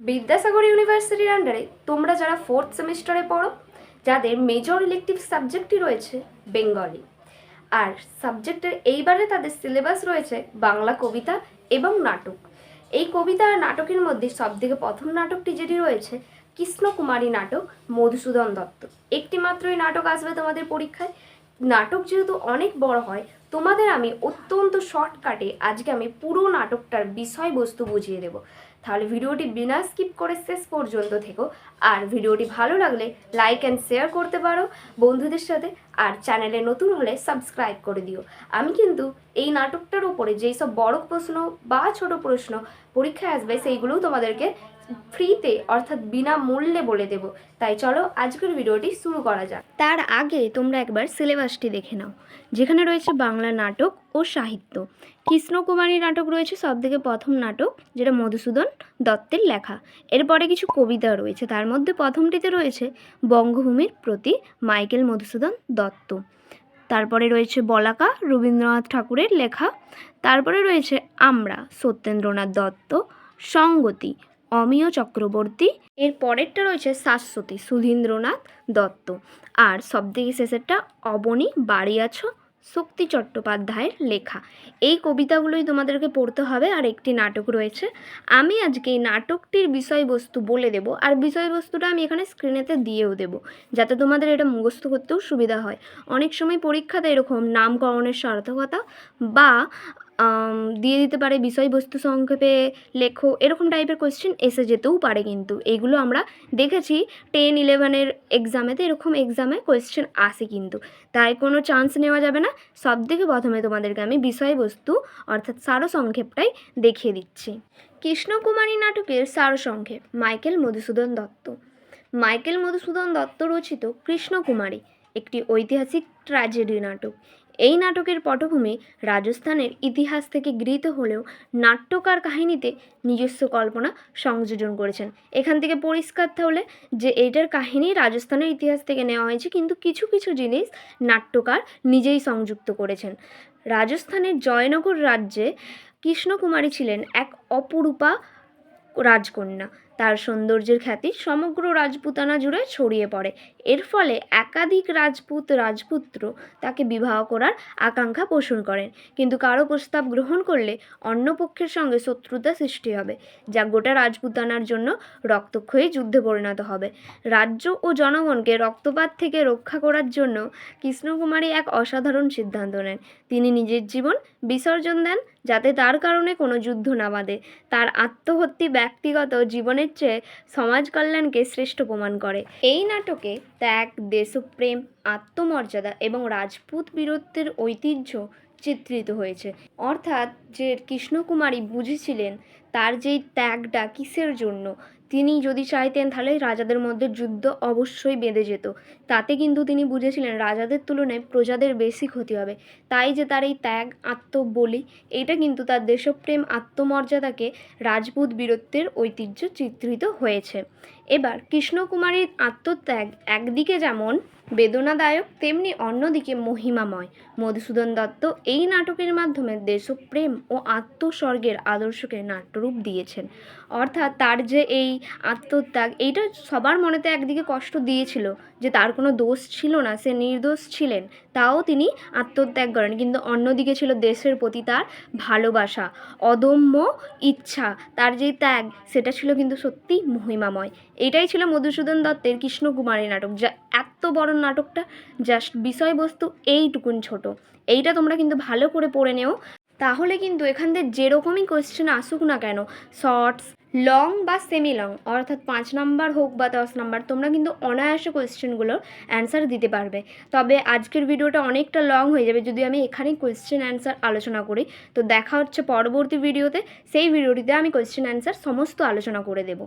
বিদ্যাসাগর ইউনিভার্সিটির আন্ডারে তোমরা যারা ফোর্থ সেমিস্টারে পড়ো, যাদের মেজর ইলেকটিভ সাবজেক্টই রয়েছে বেঙ্গলি আর সাবজেক্টের এইবারে তাদের সিলেবাস রয়েছে বাংলা কবিতা এবং নাটক। এই কবিতা আর নাটকের মধ্যে সবথেকে প্রথম নাটকটি যেটি রয়েছে, কৃষ্ণকুমারী নাটক, মধুসূদন দত্ত। একটি মাত্রই নাটক আসবে তোমাদের পরীক্ষায়। নাটক যেহেতু অনেক বড় হয়, তোমাদের আমি অত্যন্ত শর্টকাটে আজকে আমি পুরো নাটকটার বিষয়বস্তু বুঝিয়ে দেব। তাহলে ভিডিওটি বিনা স্কিপ করে শেষ পর্যন্ত থেকো। আর ভিডিওটি ভালো লাগলে লাইক অ্যান্ড শেয়ার করতে পারো বন্ধুদের সাথে। আর চ্যানেলে নতুন হলে সাবস্ক্রাইব করে দিও। আমি কিন্তু এই নাটকটার উপরে যেই সব বড় প্রশ্ন বা ছোট প্রশ্ন পরীক্ষায় আসবে, সেইগুলোও তোমাদেরকে ফ্রিতে অর্থাৎ বিনামূল্যে বলে দেব। তাই চলো আজকের ভিডিওটি শুরু করা যাক। তার আগে তোমরা একবার সিলেবাসটি দেখে নাও, যেখানে রয়েছে বাংলা নাটক ও সাহিত্য। কৃষ্ণকুমারী নাটক রয়েছে সবথেকে প্রথম নাটক, যেটা মধুসূদন দত্তের লেখা। এরপরে কিছু কবিতা রয়েছে, তার মধ্যে প্রথমটিতে রয়েছে বঙ্গভূমির প্রতি মাইকেল মধুসূদন দত্ত। তারপরে রয়েছে বলাকা, রবীন্দ্রনাথ ঠাকুরের লেখা। তারপরে রয়েছে আমরা, সত্যেন্দ্রনাথ দত্ত, সঙ্গতি, অমিয় চক্রবর্তী। এর পরেরটা রয়েছে শাশ্বতী, সুধীন্দ্রনাথ দত্ত। আর সবথেকে শেষেরটা, অবনী, বাড়ি আছো শক্তি চট্টোপাধ্যায়ের লেখা। এই কবিতাগুলোই তোমাদেরকে পড়তে হবে আর একটি নাটক রয়েছে। আমি আজকে এই নাটকটির বিষয়বস্তু বলে দেব আর বিষয়বস্তুটা আমি এখানে স্ক্রিনেতে দিয়েও দেব, যাতে তোমাদের এটা মুখস্থ করতেও সুবিধা হয়। অনেক সময় পরীক্ষাতে এরকম নামকরণের সার্থকতা বা দিয়ে দিতে পারে বিষয়বস্তু সংক্ষেপে লেখো, এরকম টাইপের কোয়েশ্চেন এসে যেতেও পারে কিন্তু। এগুলো আমরা দেখেছি টেন ইলেভেনের এক্সামেতে এরকম এক্সামে কোয়েশ্চেন আসে কিন্তু। তাই কোনো চান্স নেওয়া যাবে না। সব থেকে প্রথমে তোমাদেরকে আমি বিষয়বস্তু, অর্থাৎ সারসংক্ষেপটাই দেখিয়ে দিচ্ছি। কৃষ্ণকুমারী নাটকের সারসংক্ষেপ, মাইকেল মধুসূদন দত্ত। মাইকেল মধুসূদন দত্ত রচিত কৃষ্ণকুমারী, একটি ঐতিহাসিক ট্র্যাজেডি নাটক। এই নাটকের পটভূমি রাজস্থানের ইতিহাস থেকে গৃহীত হলেও নাট্যকার কাহিনীতে নিজস্ব কল্পনা সংযোজন করেছেন। এখান থেকে পরিষ্কার তাহলে যে এইটার কাহিনী রাজস্থানের ইতিহাস থেকে নেওয়া হয়েছে, কিন্তু কিছু কিছু জিনিস নাট্যকার নিজেই সংযুক্ত করেছেন। রাজস্থানের জয়নগর রাজ্যে কৃষ্ণকুমারী ছিলেন এক অপরূপা রাজকন্যা। তার সৌন্দর্যের খ্যাতি সমগ্র রাজপুতানা জুড়ে ছড়িয়ে পড়ে। এর ফলে একাধিক রাজপুত রাজপুত্র তাকে বিবাহ করার আকাঙ্ক্ষা পোষণ করেন। কিন্তু কারও প্রস্তাব গ্রহণ করলে অন্য পক্ষের সঙ্গে শত্রুতা সৃষ্টি হবে, যা গোটা রাজপুতানার জন্য রক্তক্ষয়ী যুদ্ধে পরিণত হবে। রাজ্য ও জনগণকে রক্তপাত থেকে রক্ষা করার জন্য কৃষ্ণকুমারী এক অসাধারণ সিদ্ধান্ত নেন। তিনি নিজের জীবন বিসর্জন দেন যাতে তার কারণে কোনো যুদ্ধ না বাঁধে। তার আত্মহত্যি ব্যক্তিগত জীবনের চেয়ে সমাজ কল্যাণকে শ্রেষ্ঠ প্রমাণ করে। এই নাটকে ত্যাগ, দেশপ্রেম, আত্মমর্যাদা এবং রাজপুত বীরত্বের ঐতিহ্য চিত্রিত হয়েছে। অর্থাৎ যে কৃষ্ণকুমারী বুঝেছিলেন তার যেই ত্যাগটা কিসের জন্য? তিনি যদি চাইতেন তাহলে রাজাদের মধ্যে যুদ্ধ অবশ্যই বেঁধে যেত। তাতে কিন্তু তিনি বুঝেছিলেন রাজাদের তুলনায় প্রজাদের বেশি ক্ষতি হবে। তাই যে তার এই ত্যাগ, আত্মবলি, এটা কিন্তু তার দেশপ্রেম, আত্মমর্যাদাকে রাজপুত বীরত্বের ঐতিহ্য চিত্রিত হয়েছে। এবার কৃষ্ণকুমারীর আত্মত্যাগ একদিকে যেমন বেদনাদায়ক, তেমনি অন্যদিকে মহিমাময়। মধুসূদন দত্ত এই নাটকের মাধ্যমে দেশপ্রেম ও আত্মস্বর্গের আদর্শকে নাট্যরূপ দিয়েছেন। অর্থাৎ তার যে এই আত্মত্যাগ, এইটা সবার মনেতে একদিকে কষ্ট দিয়েছিল যে তার কোনো দোষ ছিল না, সে নির্দোষ ছিলেন, তাও তিনি আত্মত্যাগ করেন। কিন্তু অন্যদিকে ছিল দেশের প্রতি তার ভালোবাসা, অদম্য ইচ্ছা, তার যে ত্যাগ, সেটা ছিল কিন্তু সত্যি মহিমাময়। এটাই ছিল মধুসূদন দত্তের কৃষ্ণকুমারী নাটক, যা এত বড় নাটকটা, জাস্ট বিষয়বস্তু এইটুকুন ছোট। এইটা তোমরা কিন্তু ভালো করে পড়ে নেও তাহলে কিন্তু এখান থেকে যেরকমই কোয়েশ্চেন আসুক না কেন শর্টস লং বা সেমি লং অর্থাৎ পাঁচ নাম্বার হোক বা দশ নাম্বার তোমরা কিন্তু অনায়াসে কোয়েশ্চেনগুলোর অ্যান্সার দিতে পারবে। তবে আজকের ভিডিওটা অনেকটা লং হয়ে যাবে, যদি আমি এখানে কোয়েশ্চেন অ্যান্সার আলোচনা করি। তো দেখা হচ্ছে পরবর্তী ভিডিওতে সেই ভিডিওটিতে আমি কোয়েশ্চেন অ্যান্সার সমস্ত আলোচনা করে দেবো।